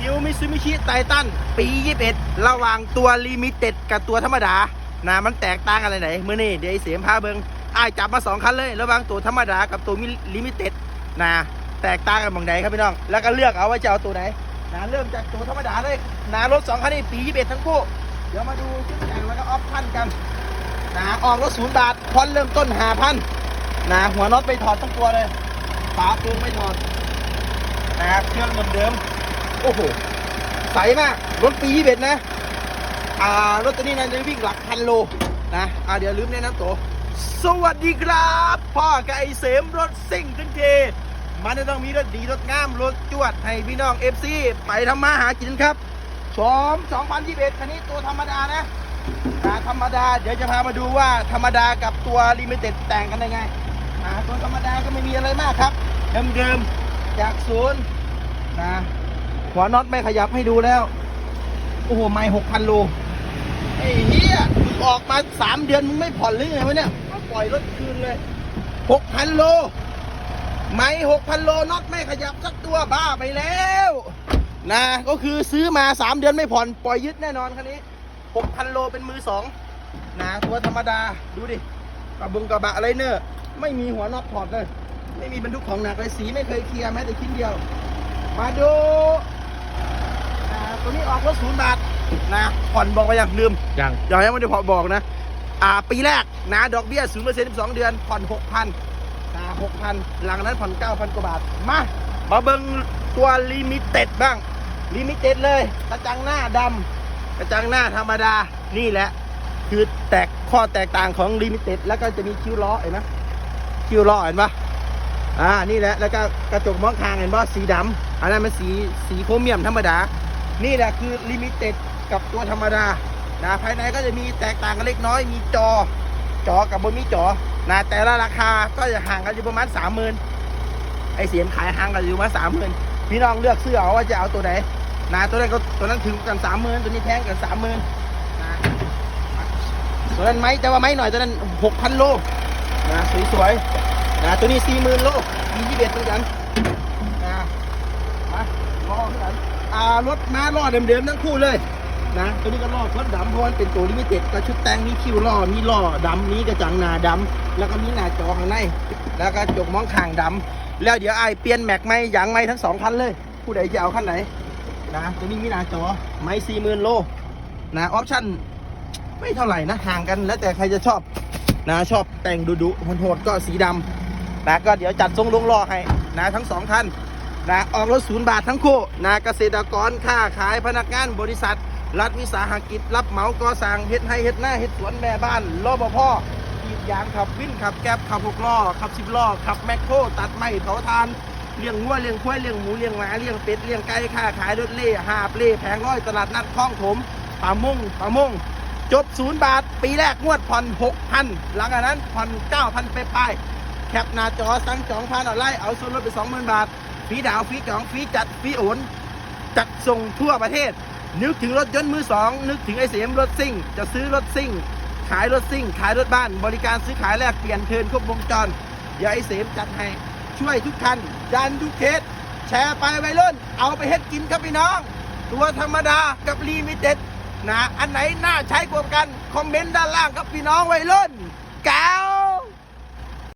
นิวมิซูมิชิไททันปี 21 ระหว่างตัวลิมิเต็ดกับตัวธรรมดานะมันแตกต่างกันอะไรไหนเมื่อนี่เดี๋ยวไอ้เสียมพาเบิงอ้ายจับมาสองคันเลย ระหว่างตัวธรรมดากับตัวลิมิเต็ดนะแตกต่างกันบางใดครับพี่น้อง แล้วก็เลือกเอาว่าจะเอาตัวไหนนะเริ่มจากตัวธรรมดาเลยนะรถสองคันนี้ปี 21 ทั้งคู่ เดี๋ยวมาดูชุดแต่งแล้วก็ออปชั่นกันนะออกรถศูนย์บาทพอนเริ่มต้นหาพันนะหัวน็อตไปถอดทั้งตัวเลยฝาปูไม่ถอดนะครับเครื่องเดิม โอ้โห ใสมาก รถปียี่เบ็ดนะ อ่ารถตัวนี้นะจะวิ่งหลักพันโลนะ อ่าเดี๋ยวลืมแนะนำตัว สวัสดีครับ พ่อกับไอเสมรถซิ่งทั้งเทมันจะต้องมีรถดีรถงาม รถจวด ให้พี่น้องเอฟซีไปทำมาหากินครับชม2021คันนี้ตัวธรรมดานะนะธรรมดา เดี๋ยวจะพามาดูว่าธรรมดากับตัวลิมิเต็ดแต่งกันยังไงอ่าตัวธรรมดาก็ไม่มีอะไรมากครับ เดิมๆจากศูนย์นะ หัวน็อตไม่ขยับให้ดูแล้ว โอ้โห ไม่หกพันโล ไอ้เหี้ยมึงออกมาสามเดือนมึงไม่ผ่อนหรือไงวะเนี่ยปล่อยรถคืนเลยหกพันโล ไม่หกพันโลน็อตไม่ขยับสักตัวบ้าไปแล้ว นะ ก็คือซื้อมาสามเดือนไม่ผ่อน ปล่อยยึดแน่นอนคันนี้หกพันโลเป็นมือสองนะตัวธรรมดาดูดิกระบุงกระบะอะไรเนอะไม่มีหัวน็อตถอดเลย ไม่มีบรรทุกของหนักเลยสีไม่เคยเคลียร์แม้แต่ชิ้นเดียว มาดู ตัวนี้ออกรถศูนย์บาทนะผ่อนบอกไปอย่างลืมยังอย่าให้มันได้พอบอกนะอ่าปีแรกนะดอกเบี้ยศูนย์เปอร์เซ็นต์สองเดือนผ่อนหกพันนะหกพันหลังนั้นผ่อนเก้าพันกว่าบาท มามาเบิ่งตัวลิมิเต็ดบ้างลิมิเต็ดเลยกระจังหน้าดำกระจังหน้าธรรมดานี่แหละ คือแตกข้อแตกต่างของลิมิเต็ดแล้วก็จะมีคิ้วล้อเห็นไหมคิ้วล้อเห็นปะ อ่านี่แหละแล้วก็กระจกมองคางเห็นปะสีดำอันนั้นมันสีสีโครเมียมธรรมดา นี่แหละคือลิมิเต็ดกับตัวธรรมดานะภายในก็จะมีแตกต่างกันเล็กน้อย มีจอจอกับบนมีจอนะแต่ละราคาก็จะห่างกันอยู่ประมาณสามหมื่นไอเสียมขายห่างกันอยู่ประมาณสามหมื่นพี่น้องเลือกเสื้อเอาว่าจะเอาตัวไหนนะตัวนั้นก็ตัวนั้นถึงกันสามหมื่นตัวนี้แพงกันสามหมื่นนะตัวนั้นไม้แต่ว่าไม้หน่อยตัวนั้นหกพันโลนะสวยๆ นะตัวนี้สี่หมื่นโลมียี่สิบเอ็ดเหมือนกันนะมาล้อเหมือนกันอ่ารถม้าล้อเดิมๆทั้งคู่เลยนะตัวนี้ก็ล้อรถดำเพราะมันเป็นตัวลิมิเต็ดก็ชุดแต่งมีคิวล้อมีล้อดำมีกระจังหน้าดำแล้วก็มีหน้าจอข้างในแล้วก็จกมองข้างดำแล้วเดี๋ยวไอายเปลี่ยนแม็กไม่ยางไม่ทั้งสองคันเลย ผู้ใดจะเอาคันไหนนะตัวนี้มีหน้าจอไม่สี่หมื่นโลนะออปชั่นไม่เท่าไหร่นะห่างกันแล้วแต่ใครจะชอบนะชอบแต่งดุดุโหดๆก็สีดำ นะก็เดี๋ยวจัดทรงลงล้อให้นะทั้งสองคันนะออกรถศูนย์บาททั้งคู่นะเกษตรกรค้าขายพนักงานบริษัท รัฐวิสาหกิจ รับเหมาก่อสร้างเฮ็ดให้เฮ็ดหน้าเฮ็ดสวนแม่บ้านรบพกรีดยางขับวิ่นขับแก๊บขับหกล้อขับสิบล้อขับแมคโครตัดไม้เผาทานเลี้ยงวัวเลี้ยงควายเลี้ยงหมูเลี้ยงหมาเลี้ยงเป็ดเลี้ยงไก่ค้าขายรถเล่หาบเล่แผงร้อยตลาดนัดคลองถมป่ามงป่ามงจบศูนย์บาท ปีแรกงวดผ่อนหกพันหลังจากนั้นผ่อนเก้าพันไปไป แคปหน้าจอสั่งจองผ่านออนไลน์เอาส่วนลดไปสองหมื่นบาทฟรีดาวฟรีจองฟรีจัดฟรีโอนจัดส่งทั่วประเทศ นึกถึงรถยนต์มือสองนึกถึงไอเสียมรถซิ่ง จะซื้อรถซิ่ง ขายรถซิ่ง ขายรถบ้าน บริการซื้อขายแลกเปลี่ยนเทินครบวงจรเดี๋ยวไอเสียมจัดให้ช่วยทุกคันดันทุกเคสแชร์ไปไวรุ่นเอาไปเฮ็ดกินครับพี่น้อง ตัวธรรมดากับลีมิเต็ดนะอันไหนน่าใช้กว่ากัน คอมเมนต์ด้านล่างครับพี่น้องไวรุ่นแก้ว